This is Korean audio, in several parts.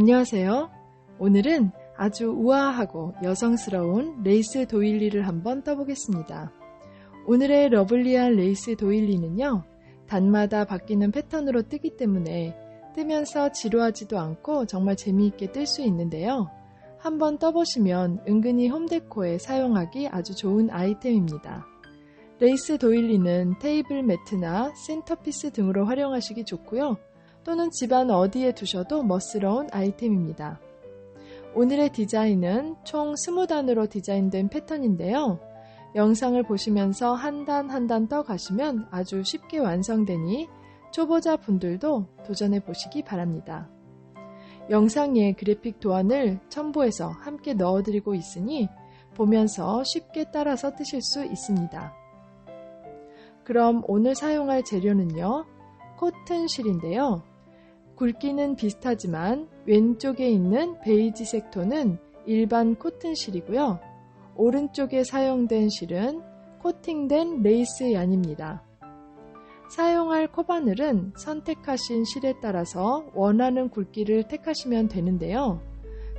안녕하세요. 오늘은 아주 우아하고 여성스러운 레이스 도일리를 한번 떠보겠습니다. 오늘의 러블리한 레이스 도일리는요, 단마다 바뀌는 패턴으로 뜨기 때문에 뜨면서 지루하지도 않고 정말 재미있게 뜰 수 있는데요. 한번 떠보시면 은근히 홈데코에 사용하기 아주 좋은 아이템입니다. 레이스 도일리는 테이블 매트나 센터피스 등으로 활용하시기 좋고요. 또는 집안 어디에 두셔도 멋스러운 아이템입니다. 오늘의 디자인은 총 20단으로 디자인된 패턴인데요. 영상을 보시면서 한 단 한 단 떠가시면 아주 쉽게 완성되니 초보자 분들도 도전해 보시기 바랍니다. 영상에 그래픽 도안을 첨부해서 함께 넣어드리고 있으니 보면서 쉽게 따라서 뜨실 수 있습니다. 그럼 오늘 사용할 재료는요. 코튼 실인데요. 굵기는 비슷하지만 왼쪽에 있는 베이지색 톤은 일반 코튼 실이고요. 오른쪽에 사용된 실은 코팅된 레이스 얀입니다. 사용할 코바늘은 선택하신 실에 따라서 원하는 굵기를 택하시면 되는데요.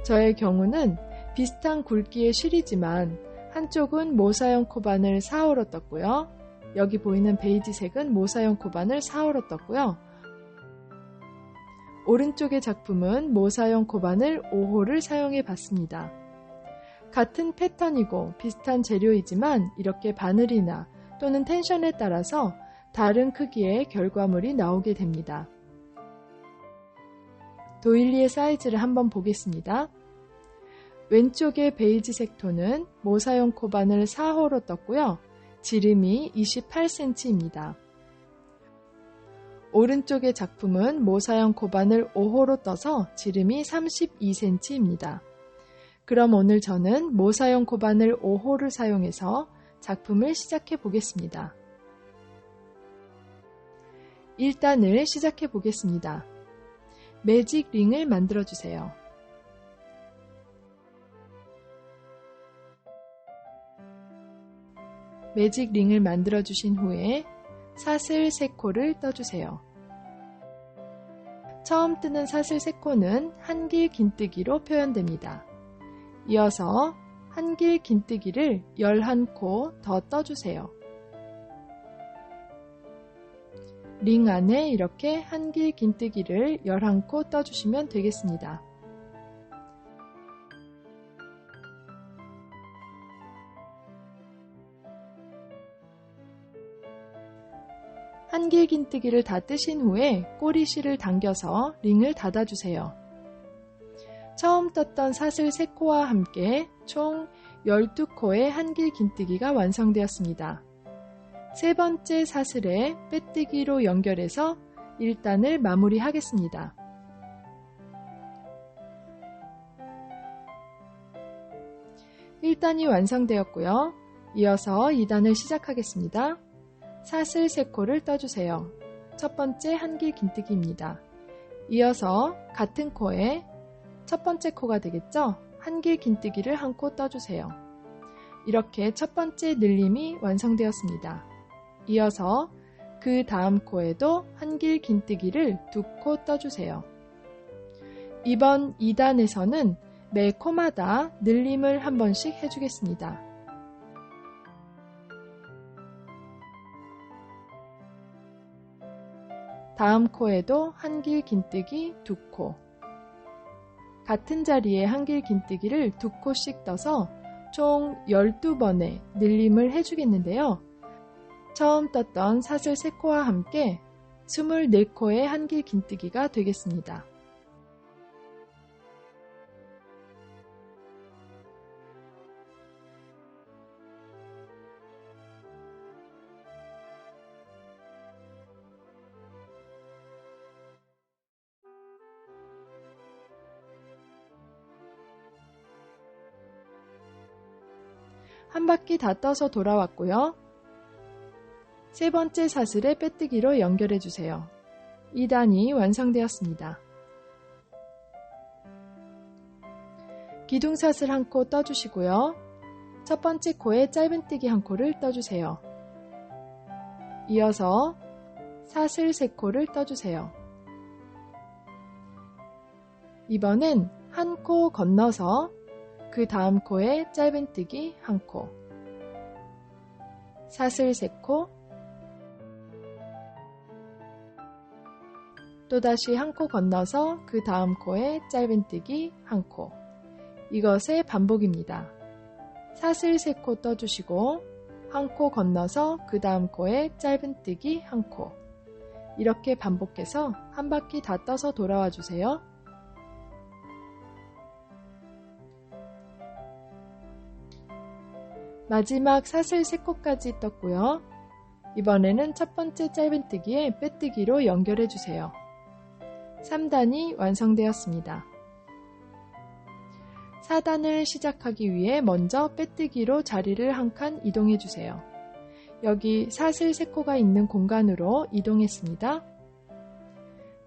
저의 경우는 비슷한 굵기의 실이지만 한쪽은 모사용 코바늘 4호로 떴고요. 여기 보이는 베이지색은 모사용 코바늘 4호로 떴고요. 오른쪽의 작품은 모사용 코바늘 5호를 사용해 봤습니다. 같은 패턴이고 비슷한 재료이지만 이렇게 바늘이나 또는 텐션에 따라서 다른 크기의 결과물이 나오게 됩니다. 도일리의 사이즈를 한번 보겠습니다. 왼쪽의 베이지색 톤은 모사용 코바늘 4호로 떴고요. 지름이 28cm입니다. 오른쪽의 작품은 모사용 코바늘 5호로 떠서 지름이 32cm입니다. 그럼 오늘 저는 모사용 코바늘 5호를 사용해서 작품을 시작해 보겠습니다. 1단을 시작해 보겠습니다. 매직 링을 만들어 주세요. 매직 링을 만들어 주신 후에 사슬 3코를 떠주세요. 처음 뜨는 사슬 3코는 한길 긴뜨기로 표현됩니다. 이어서 한길 긴뜨기를 11코 더 떠주세요. 링 안에 이렇게 한길 긴뜨기를 11코 떠주시면 되겠습니다. 한길 긴뜨기를 다 뜨신 후에 꼬리실을 당겨서 링을 닫아주세요. 처음 떴던 사슬 3코와 함께 총 12코의 한길 긴뜨기가 완성되었습니다. 세 번째 사슬에 빼뜨기로 연결해서 1단을 마무리하겠습니다. (1단이) 완성되었고요. 이어서 2단을 시작하겠습니다. 사슬 3코를 떠주세요. 첫 번째 한길 긴뜨기입니다. 이어서 같은 코에 첫 번째 코가 되겠죠? 한길 긴뜨기를 한 코 떠주세요. 이렇게 첫 번째 늘림이 완성되었습니다. 이어서 그 다음 코에도 한길 긴뜨기를 두 코 떠주세요. 이번 2단에서는 매 코마다 늘림을 한 번씩 해주겠습니다. 다음 코에도 한길 긴뜨기 두 코. 같은 자리에 한길 긴뜨기를 두 코씩 떠서 총 12번의 늘림을 해주겠는데요. 처음 떴던 사슬 3코와 함께 24코의 한길 긴뜨기가 되겠습니다. 한 바퀴 다 떠서 돌아왔고요. 세 번째 사슬에 빼뜨기로 연결해 주세요. 2단이 완성되었습니다. 기둥사슬 한 코 떠주시고요. 첫 번째 코에 짧은뜨기 한 코를 떠주세요. 이어서 사슬 3코를 떠주세요. 이번엔 한 코 건너서 그 다음 코에 짧은뜨기 한 코, 사슬 세 코, 또다시 한 코 건너서 그 다음 코에 짧은뜨기 한 코. 이것의 반복입니다. 사슬 세 코 떠주시고 한 코 건너서 그 다음 코에 짧은뜨기 한 코. 이렇게 반복해서 한 바퀴 다 떠서 돌아와 주세요. 마지막 사슬 3코까지 떴고요. 이번에는 첫 번째 짧은뜨기에 빼뜨기로 연결해 주세요. 3단이 완성되었습니다. 4단을 시작하기 위해 먼저 빼뜨기로 자리를 한 칸 이동해 주세요. 여기 사슬 3코가 있는 공간으로 이동했습니다.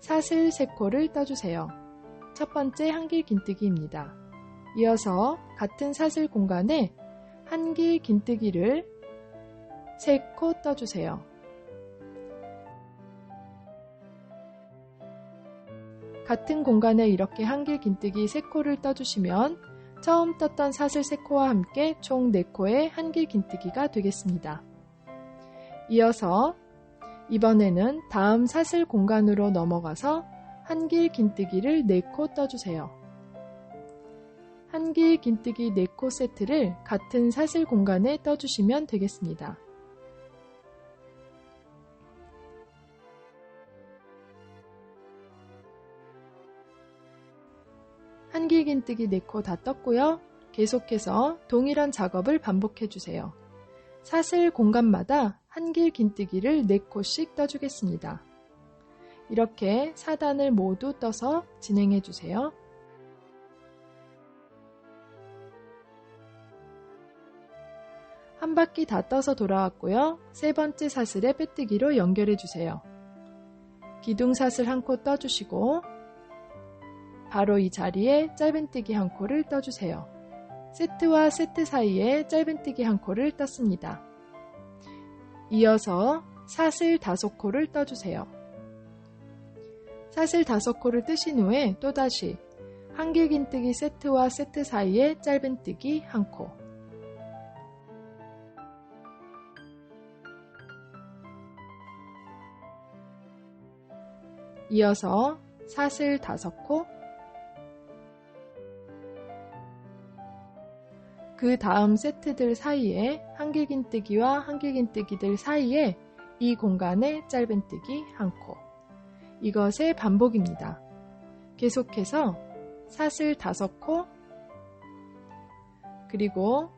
사슬 3코를 떠주세요. 첫 번째 한길 긴뜨기입니다. 이어서 같은 사슬 공간에 한 길 긴뜨기를 3코 떠주세요. 같은 공간에 이렇게 한길 긴뜨기 3코를 떠주시면 처음 떴던 사슬 3코와 함께 총 4코의 한길 긴뜨기가 되겠습니다. 이어서 이번에는 다음 사슬 공간으로 넘어가서 한길 긴뜨기를 4코 떠주세요. 한길 긴뜨기 4코 세트를 같은 사슬 공간에 떠주시면 되겠습니다. 한길 긴뜨기 4코 다 떴고요. 계속해서 동일한 작업을 반복해 주세요. 사슬 공간마다 한길 긴뜨기를 4코씩 떠주겠습니다. 이렇게 4단을 모두 떠서 진행해 주세요. 한 바퀴 다 떠서 돌아왔고요. 세 번째 사슬에 빼뜨기로 연결해 주세요. 기둥 사슬 한 코 떠주시고 바로 이 자리에 짧은뜨기 한 코를 떠주세요. 세트와 세트 사이에 짧은뜨기 한 코를 떴습니다. 이어서 사슬 다섯 코를 떠주세요. 사슬 다섯 코를 뜨신 후에 또다시 한길 긴뜨기 세트와 세트 사이에 짧은뜨기 한 코, 이어서 사슬 다섯 코, 그 다음 세트들 사이에 한길긴뜨기와 한길긴뜨기들 사이에 이 공간에 짧은뜨기 한 코. 이것의 반복입니다. 계속해서 사슬 다섯 코 그리고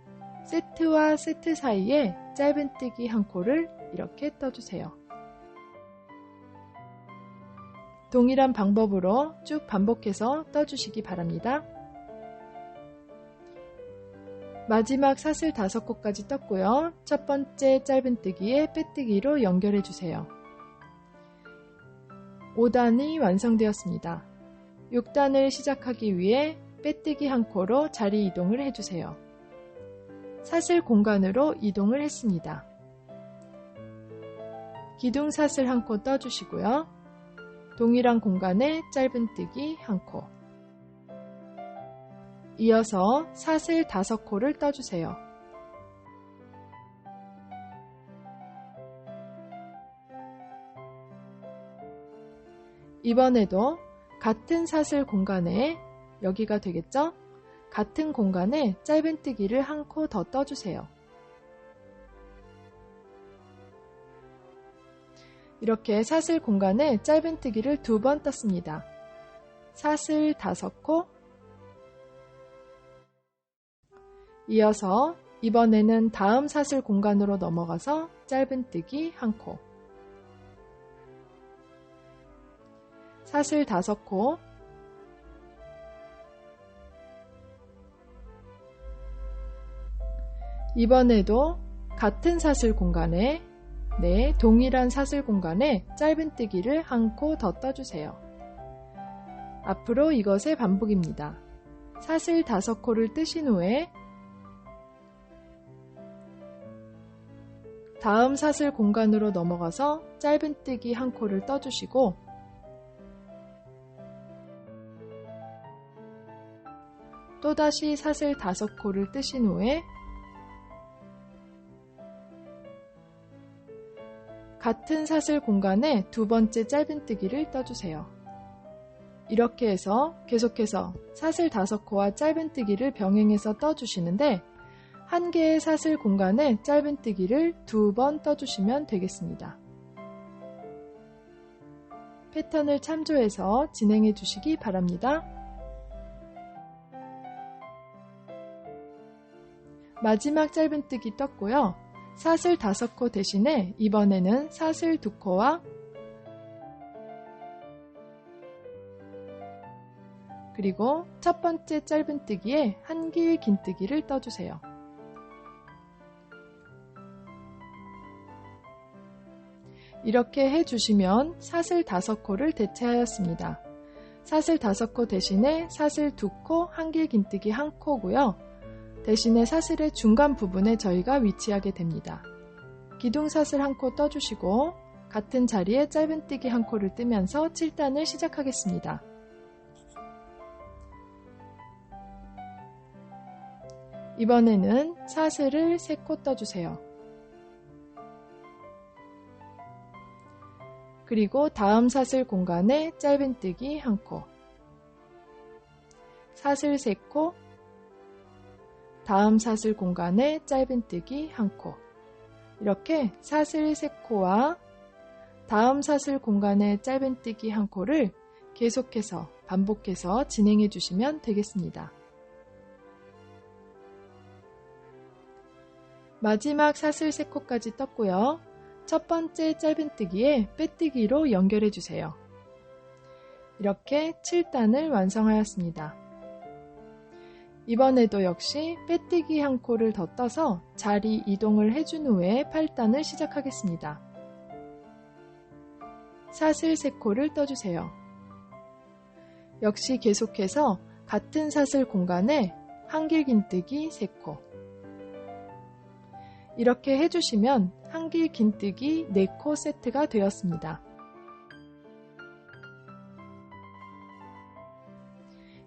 세트와 세트 사이에 짧은뜨기 한 코를 이렇게 떠주세요. 동일한 방법으로 쭉 반복해서 떠주시기 바랍니다. 마지막 사슬 5코까지 떴고요. 첫 번째 짧은뜨기에 빼뜨기로 연결해 주세요. 5단이 완성되었습니다. 6단을 시작하기 위해 빼뜨기 한 코로 자리 이동을 해주세요. 사슬 공간으로 이동을 했습니다. 기둥 사슬 한 코 떠주시고요. 동일한 공간에 짧은뜨기 한 코, 이어서 사슬 다섯 코를 떠주세요. 이번에도 같은 사슬 공간에 여기가 되겠죠? 같은 공간에 짧은뜨기를 한 코 더 떠주세요. 이렇게 사슬 공간에 짧은뜨기를 두 번 떴습니다. 사슬 다섯 코, 이어서 이번에는 다음 사슬 공간으로 넘어가서 짧은뜨기 한 코, 사슬 다섯 코, 이번에도 같은 사슬 공간에 네, 동일한 사슬 공간에 짧은뜨기를 한 코 더 떠주세요. 앞으로 이것의 반복입니다. 사슬 다섯 코를 뜨신 후에 다음 사슬 공간으로 넘어가서 짧은뜨기 한 코를 떠주시고 또다시 사슬 5코를 뜨신 후에 같은 사슬 공간에 두 번째 짧은뜨기를 떠주세요. 이렇게 해서 계속해서 사슬 5코와 짧은뜨기를 병행해서 떠주시는데 한 개의 사슬 공간에 짧은뜨기를 두 번 떠주시면 되겠습니다. 패턴을 참조해서 진행해 주시기 바랍니다. 마지막 짧은뜨기 떴고요. 사슬 5코 대신에 이번에는 사슬 2코와 그리고 첫 번째 짧은뜨기에 한길 긴뜨기를 떠주세요. 이렇게 해주시면 사슬 5코를 대체하였습니다. 사슬 5코 대신에 사슬 2코, 한길 긴뜨기 1코고요. 대신에 사슬의 중간 부분에 저희가 위치하게 됩니다. 기둥 사슬 한 코 떠주시고 같은 자리에 짧은뜨기 한 코를 뜨면서 7단을 시작하겠습니다. 이번에는 사슬을 3코 떠주세요. 그리고 다음 사슬 공간에 짧은뜨기 한 코, 사슬 3코, 다음 사슬 공간에 짧은뜨기 한 코, 이렇게 사슬 3코와 다음 사슬 공간에 짧은뜨기 한 코를 계속해서 반복해서 진행해 주시면 되겠습니다. 마지막 사슬 3코까지 떴고요. 첫 번째 짧은뜨기에 빼뜨기로 연결해 주세요. 이렇게 7단을 완성하였습니다. 이번에도 역시 빼뜨기 한 코를 더 떠서 자리 이동을 해준 후에 8단을 시작하겠습니다. 사슬 3코를 떠주세요. 역시 계속해서 같은 사슬 공간에 한길 긴뜨기 3코 이렇게 해주시면 한길 긴뜨기 4코 세트가 되었습니다.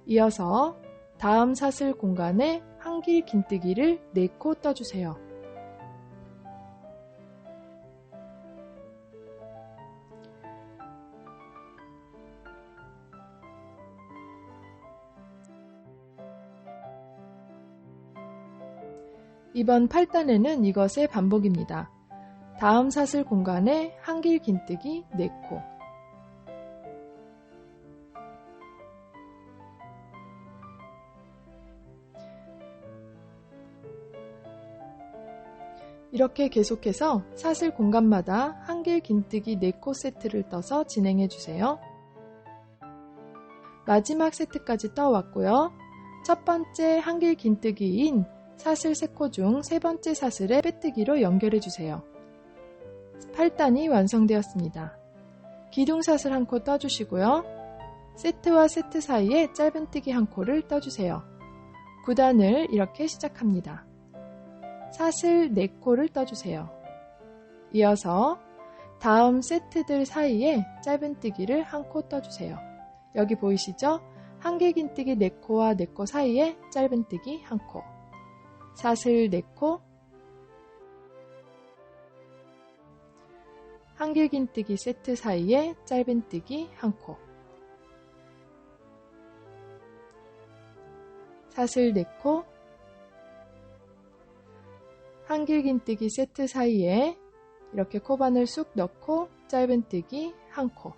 이어서 다음 사슬 공간에 한길 긴뜨기를 4코 떠주세요. 이번 8단에는 이것의 반복입니다. 다음 사슬 공간에 한길 긴뜨기 4코 이렇게 계속해서 사슬 공간마다 한길 긴뜨기 4코 세트를 떠서 진행해 주세요. 마지막 세트까지 떠왔고요. 첫 번째 한길 긴뜨기인 사슬 3코 중 세 번째 사슬에 빼뜨기로 연결해 주세요. 8단이 완성되었습니다. 기둥사슬 한 코 떠주시고요. 세트와 세트 사이에 짧은뜨기 한 코를 떠주세요. 9단을 이렇게 시작합니다. 사슬 4코를 떠주세요. 이어서 다음 세트들 사이에 짧은뜨기를 한 코 떠주세요. 여기 보이시죠? 한길긴뜨기 4코와 4코 사이에 짧은뜨기 한 코. 사슬 4코 한길 긴뜨기 세트 사이에 짧은뜨기 한 코. 사슬 4코 한길긴뜨기 세트 사이에 이렇게 코바늘 쑥 넣고 짧은뜨기 한 코.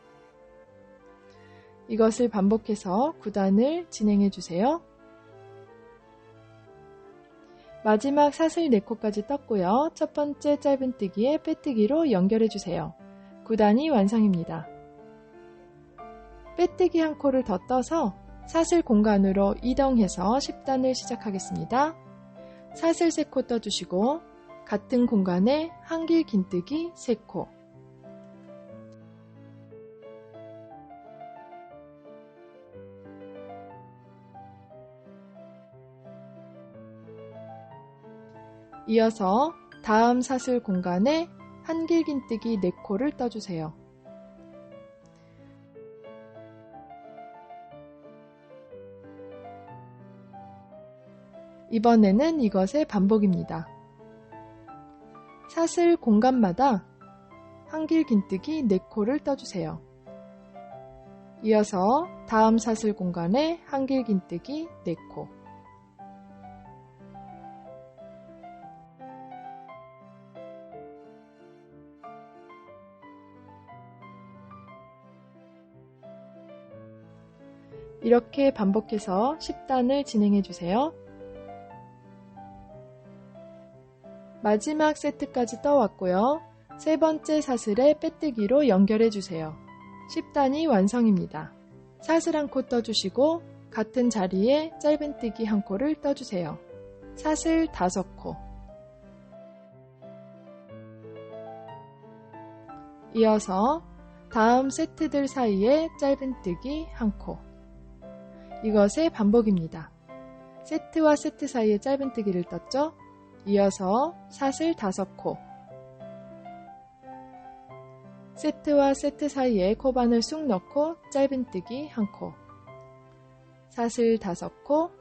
이것을 반복해서 9단을 진행해 주세요. 마지막 사슬 4코까지 떴고요. 첫 번째 짧은뜨기에 빼뜨기로 연결해 주세요. 9단이 완성입니다. 빼뜨기 한 코를 더 떠서 사슬 공간으로 이동해서 10단을 시작하겠습니다. 사슬 3코 떠주시고 같은 공간에 한길 긴뜨기 3코 이어서 다음 사슬 공간에 한길 긴뜨기 4코를 떠주세요. 이번에는 이것의 반복입니다. 사슬 공간마다 한길 긴뜨기 4코를 떠주세요. 이어서 다음 사슬 공간에 한길 긴뜨기 4코 이렇게 반복해서 10단을 진행해 주세요. 마지막 세트까지 떠왔고요. 세 번째 사슬에 빼뜨기로 연결해 주세요. 10단이 완성입니다. 사슬 한 코 떠주시고 같은 자리에 짧은뜨기 한 코를 떠주세요. 사슬 5코 이어서 다음 세트들 사이에 짧은뜨기 한 코. 이것의 반복입니다. 세트와 세트 사이에 짧은뜨기를 떴죠? 이어서 사슬 5코. 세트와 세트 사이에 코반을 쑥 넣고 짧은뜨기 1코. 사슬 5코.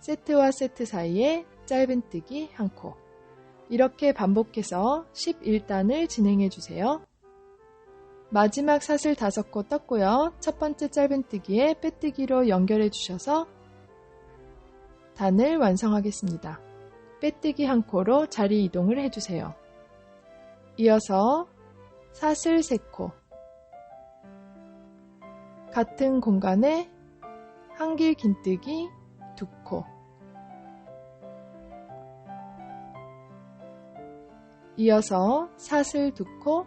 세트와 세트 사이에 짧은뜨기 1코. 이렇게 반복해서 11단을 진행해 주세요. 마지막 사슬 5코 떴고요. 첫 번째 짧은뜨기에 빼뜨기로 연결해 주셔서 단을 완성하겠습니다. 빼뜨기 한 코로 자리 이동을 해주세요. 이어서 사슬 3코 같은 공간에 한길 긴뜨기 2코 이어서 사슬 2코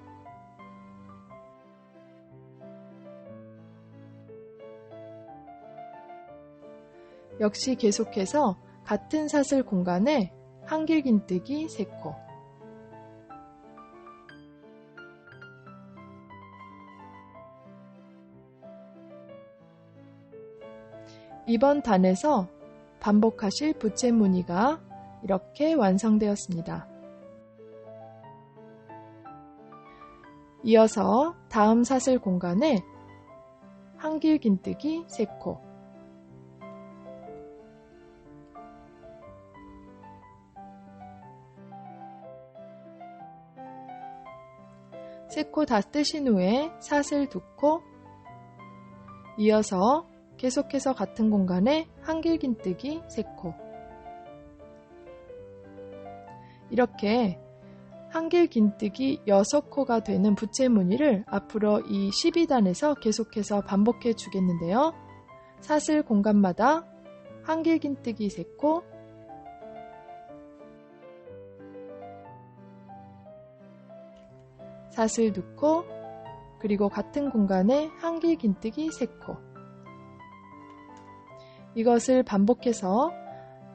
역시 계속해서 같은 사슬 공간에 한길 긴뜨기 3코 이번 단에서 반복하실 부채 무늬가 이렇게 완성되었습니다. 이어서 다음 사슬 공간에 한길 긴뜨기 3코 세 코 다 뜨신 후에 사슬 두코 이어서 계속해서 같은 공간에 한길 긴뜨기 3코 이렇게 한길 긴뜨기 6코가 되는 부채 무늬를 앞으로 이 12단에서 계속해서 반복해 주겠는데요. 사슬 공간마다 한길 긴뜨기 3코 사슬 2코 그리고 같은 공간에 한길 긴뜨기 3코 이것을 반복해서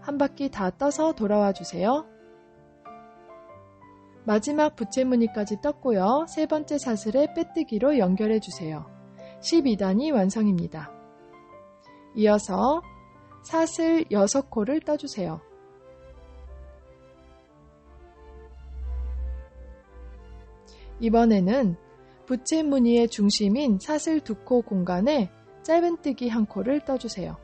한 바퀴 다 떠서 돌아와 주세요. 마지막 부채무늬까지 떴고요. 세 번째 사슬에 빼뜨기로 연결해 주세요. 12단이 완성입니다. 이어서 사슬 6코를 떠주세요. 이번에는 부채무늬의 중심인 사슬 2코 공간에 짧은뜨기 한 코를 떠주세요.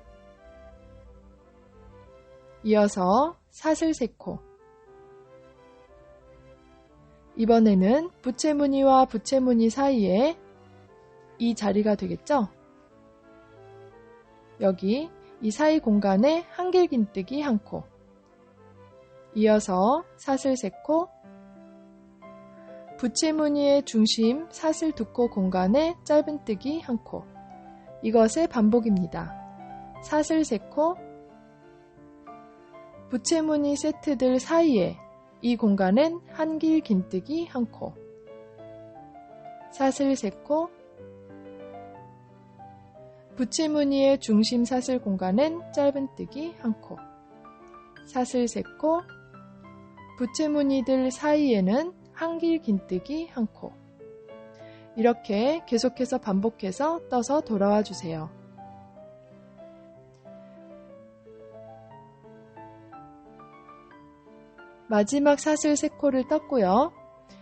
이어서 사슬 3코 이번에는 부채무늬와 부채무늬 사이에 이 자리가 되겠죠? 여기 이 사이 공간에 한길 긴뜨기 한 코 이어서 사슬 3코 부채무늬의 중심 사슬 2코 공간에 짧은뜨기 한 코. 이것의 반복입니다. 사슬 3코. 부채무늬 세트들 사이에 이 공간은 한 길 긴뜨기 한 코, 사슬 세 코, 부채무늬의 중심 사슬 공간은 짧은뜨기 한 코, 사슬 세 코, 부채무늬들 사이에는 한길 긴뜨기 한 코. 이렇게 계속해서 반복해서 떠서 돌아와 주세요. 마지막 사슬 3코를 떴고요.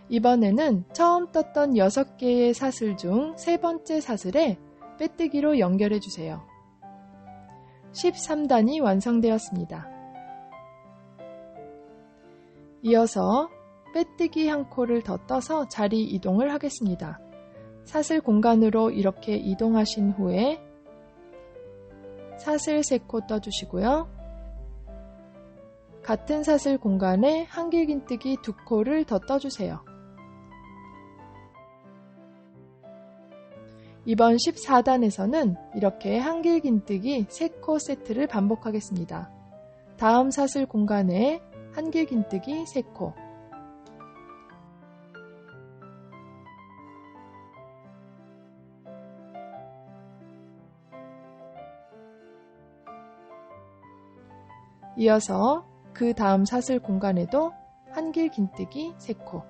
이번에는 처음 떴던 6개의 사슬 중 세 번째 사슬에 빼뜨기로 연결해 주세요. 13단이 완성되었습니다. 이어서 빼뜨기 한 코를 더 떠서 자리 이동을 하겠습니다. 사슬 공간으로 이렇게 이동하신 후에 사슬 3코 떠주시고요. 같은 사슬 공간에 한길긴뜨기 2코를 더 떠주세요. 이번 14단에서는 이렇게 한길긴뜨기 3코 세트를 반복하겠습니다. 다음 사슬 공간에 한길긴뜨기 3코 이어서 그 다음 사슬 공간에도 한길 긴뜨기 3코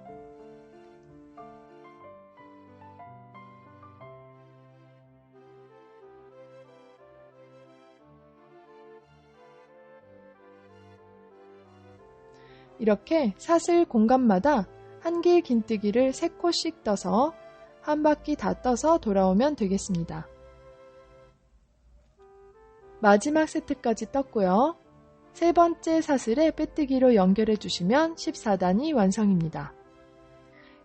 이렇게 사슬 공간마다 한길 긴뜨기를 3코씩 떠서 한 바퀴 다 떠서 돌아오면 되겠습니다. 마지막 세트까지 떴고요. 세 번째 사슬에 빼뜨기로 연결해 주시면 14단이 완성입니다.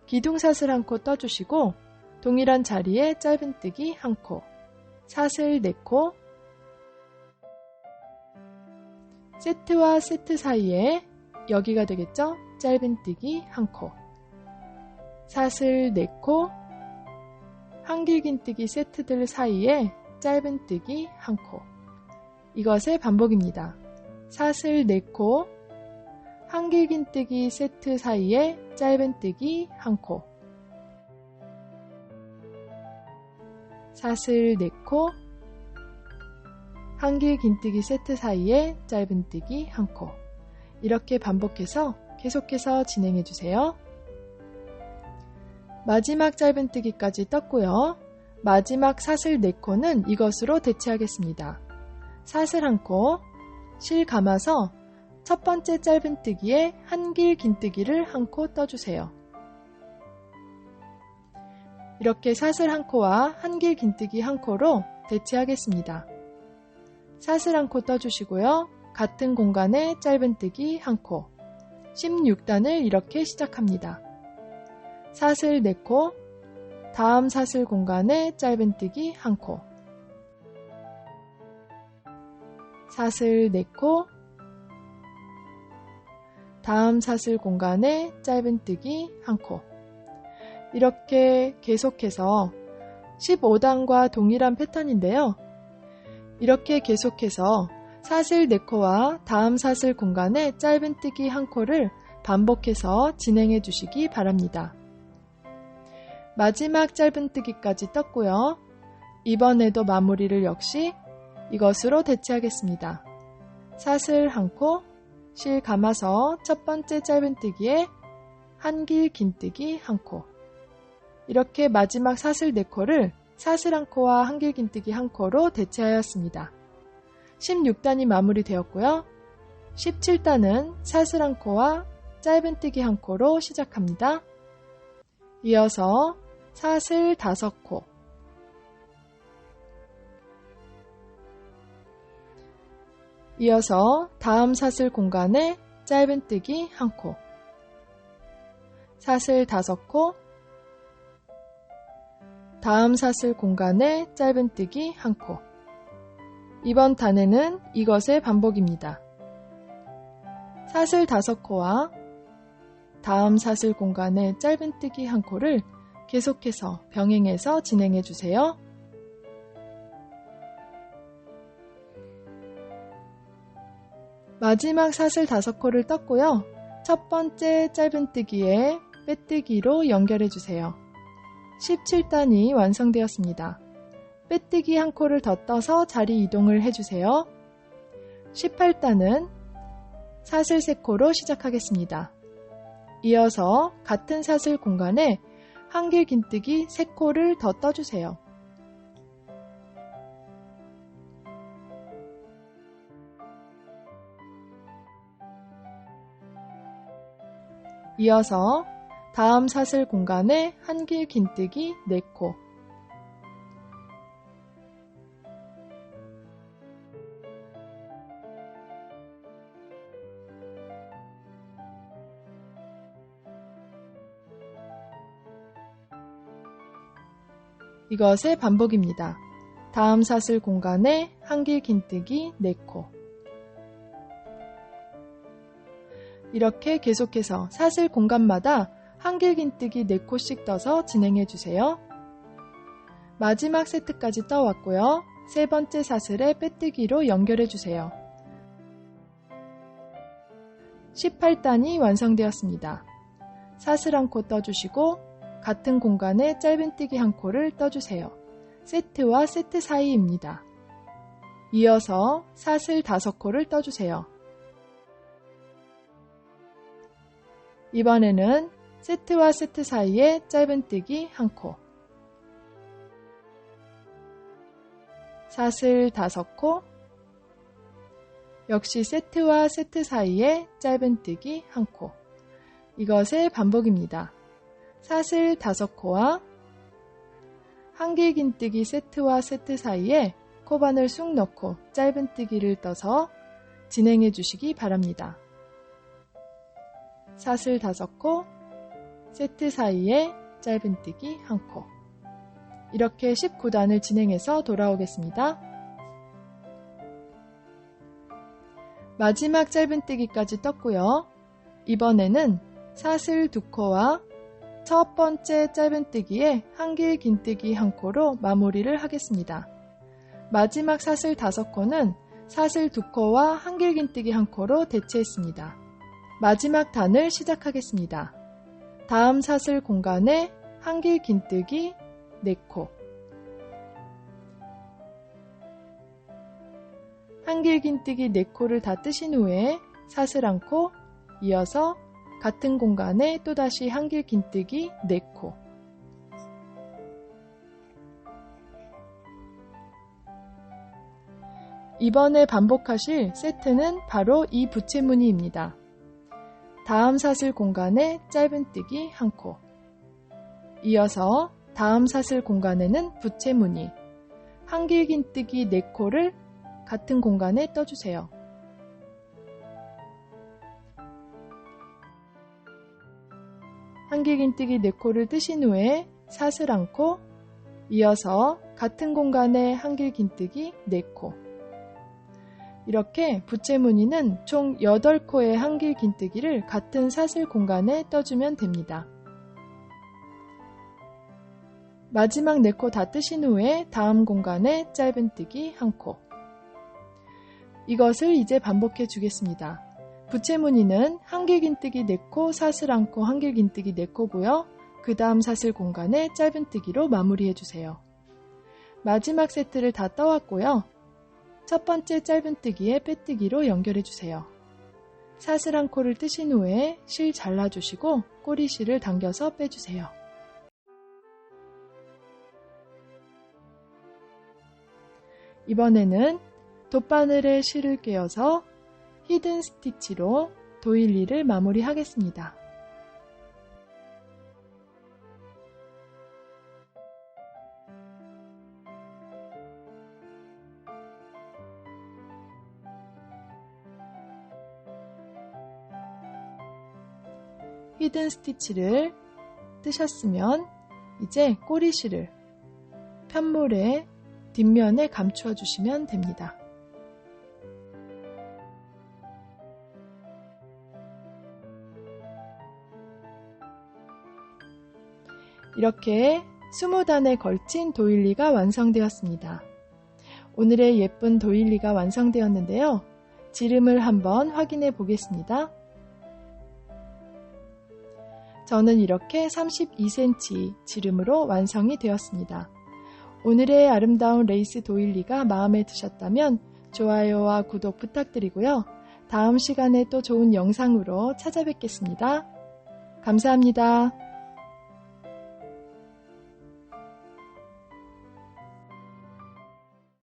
기둥사슬 한 코 떠주시고 동일한 자리에 짧은뜨기 한 코, 사슬 4코, 세트와 세트 사이에 여기가 되겠죠? 짧은뜨기 한 코, 사슬 4코, 한길긴뜨기 세트들 사이에 짧은뜨기 한 코. 이것의 반복입니다. 사슬 4코, 한길긴뜨기 세트 사이에 짧은뜨기 1코, 사슬 4코, 한길긴뜨기 세트 사이에 짧은뜨기 1코 이렇게 반복해서 계속해서 진행해 주세요. 마지막 짧은뜨기까지 떴고요. 마지막 사슬 4코는 이것으로 대체하겠습니다. 사슬 1코, 실 감아서 첫 번째 짧은뜨기에 한 길 긴뜨기를 한 코 떠주세요. 이렇게 사슬 한 코와 한 길 긴뜨기 한 코로 대체하겠습니다. 사슬 한 코 떠주시고요. 같은 공간에 짧은뜨기 한 코, 16단을 이렇게 시작합니다. 사슬 4코, 다음 사슬 공간에 짧은뜨기 한 코, 사슬 4코 다음 사슬 공간에 짧은뜨기 1코 이렇게 계속해서 15단과 동일한 패턴인데요. 이렇게 계속해서 사슬 4코와 다음 사슬 공간에 짧은뜨기 1코를 반복해서 진행해 주시기 바랍니다. 마지막 짧은뜨기까지 떴고요. 이번에도 마무리를 역시 이것으로 대체하겠습니다. 사슬 한 코, 실 감아서 첫 번째 짧은뜨기에 한 길 긴뜨기 한 코. 이렇게 마지막 사슬 4코를 사슬 한 코와 한 길 긴뜨기 한 코로 대체하였습니다. 16단이 마무리되었고요. 17단은 사슬 한 코와 짧은뜨기 한 코로 시작합니다. 이어서 사슬 5코, 이어서 다음 사슬 공간에 짧은뜨기 한 코, 사슬 다섯 코, 다음 사슬 공간에 짧은뜨기 한 코. 이번 단에는 이것의 반복입니다. 사슬 다섯 코와 다음 사슬 공간에 짧은뜨기 한 코를 계속해서 병행해서 진행해 주세요. 마지막 사슬 다섯 코를 떴고요. 첫 번째 짧은뜨기에 빼뜨기로 연결해 주세요. 17단이 완성되었습니다. 빼뜨기 한 코를 더 떠서 자리 이동을 해주세요. 18단은 사슬 3코로 시작하겠습니다. 이어서 같은 사슬 공간에 한길 긴뜨기 3코를 더 떠주세요. 이어서 다음 사슬 공간에 한길 긴뜨기 4코 이것의 반복입니다. 다음 사슬 공간에 한길 긴뜨기 4코 이렇게 계속해서 사슬 공간마다 한길 긴뜨기 4코씩 떠서 진행해 주세요. 마지막 세트까지 떠왔고요. 세 번째 사슬에 빼뜨기로 연결해 주세요. 18단이 완성되었습니다. 사슬 한 코 떠주시고 같은 공간에 짧은뜨기 한 코를 떠주세요. 세트와 세트 사이입니다. 이어서 사슬 5코를 떠주세요. 이번에는 세트와 세트 사이에 짧은뜨기 한 코, 사슬 5코, 역시 세트와 세트 사이에 짧은뜨기 한 코. 이것의 반복입니다. 사슬 5코와 한길 긴뜨기 세트와 세트 사이에 코바늘 쑥 넣고 짧은뜨기를 떠서 진행해 주시기 바랍니다. 사슬 5코, 세트 사이에 짧은뜨기 1코. 이렇게 19단을 진행해서 돌아오겠습니다. 마지막 짧은뜨기까지 떴고요. 이번에는 사슬 2코와 첫 번째 짧은뜨기에 한길 긴뜨기 한 코로 마무리를 하겠습니다. 마지막 사슬 5코는 사슬 2코와 한길 긴뜨기 한 코로 대체했습니다. 마지막 단을 시작하겠습니다. 다음 사슬 공간에 한길 긴뜨기 4코 한길 긴뜨기 4코를 다 뜨신 후에 사슬 한코 이어서 같은 공간에 또다시 한길 긴뜨기 4코 이번에 반복하실 세트는 바로 이 부채무늬입니다. 다음 사슬 공간에 짧은뜨기 1코 이어서 다음 사슬 공간에는 부채 무늬 한길긴뜨기 4코를 같은 공간에 떠주세요. 한길긴뜨기 4코를 뜨신 후에 사슬 한 코 이어서 같은 공간에 한길긴뜨기 4코 이렇게 부채무늬는 총 8코의 한길 긴뜨기를 같은 사슬 공간에 떠주면 됩니다. 마지막 4코 다 뜨신 후에 다음 공간에 짧은뜨기 1코 이것을 이제 반복해 주겠습니다. 부채무늬는 한길긴뜨기 4코, 사슬 1코, 한길긴뜨기 4코고요. 그 다음 사슬 공간에 짧은뜨기로 마무리해 주세요. 마지막 세트를 다 떠왔고요. 첫 번째 짧은뜨기에 빼뜨기로 연결해 주세요. 사슬 1코를 뜨신 후에 실 잘라주시고 꼬리실을 당겨서 빼주세요. 이번에는 돗바늘에 실을 꿰어서 히든 스티치로 도일리를 마무리하겠습니다. 히든 스티치를 뜨셨으면 이제 꼬리실을 편물의 뒷면에 감추어 주시면 됩니다. 이렇게 20단에 걸친 도일리가 완성되었습니다. 오늘의 예쁜 도일리가 완성되었는데요. 지름을 한번 확인해 보겠습니다. 저는 이렇게 32cm 지름으로 완성이 되었습니다. 오늘의 아름다운 레이스 도일리가 마음에 드셨다면 좋아요와 구독 부탁드리고요. 다음 시간에 또 좋은 영상으로 찾아뵙겠습니다. 감사합니다.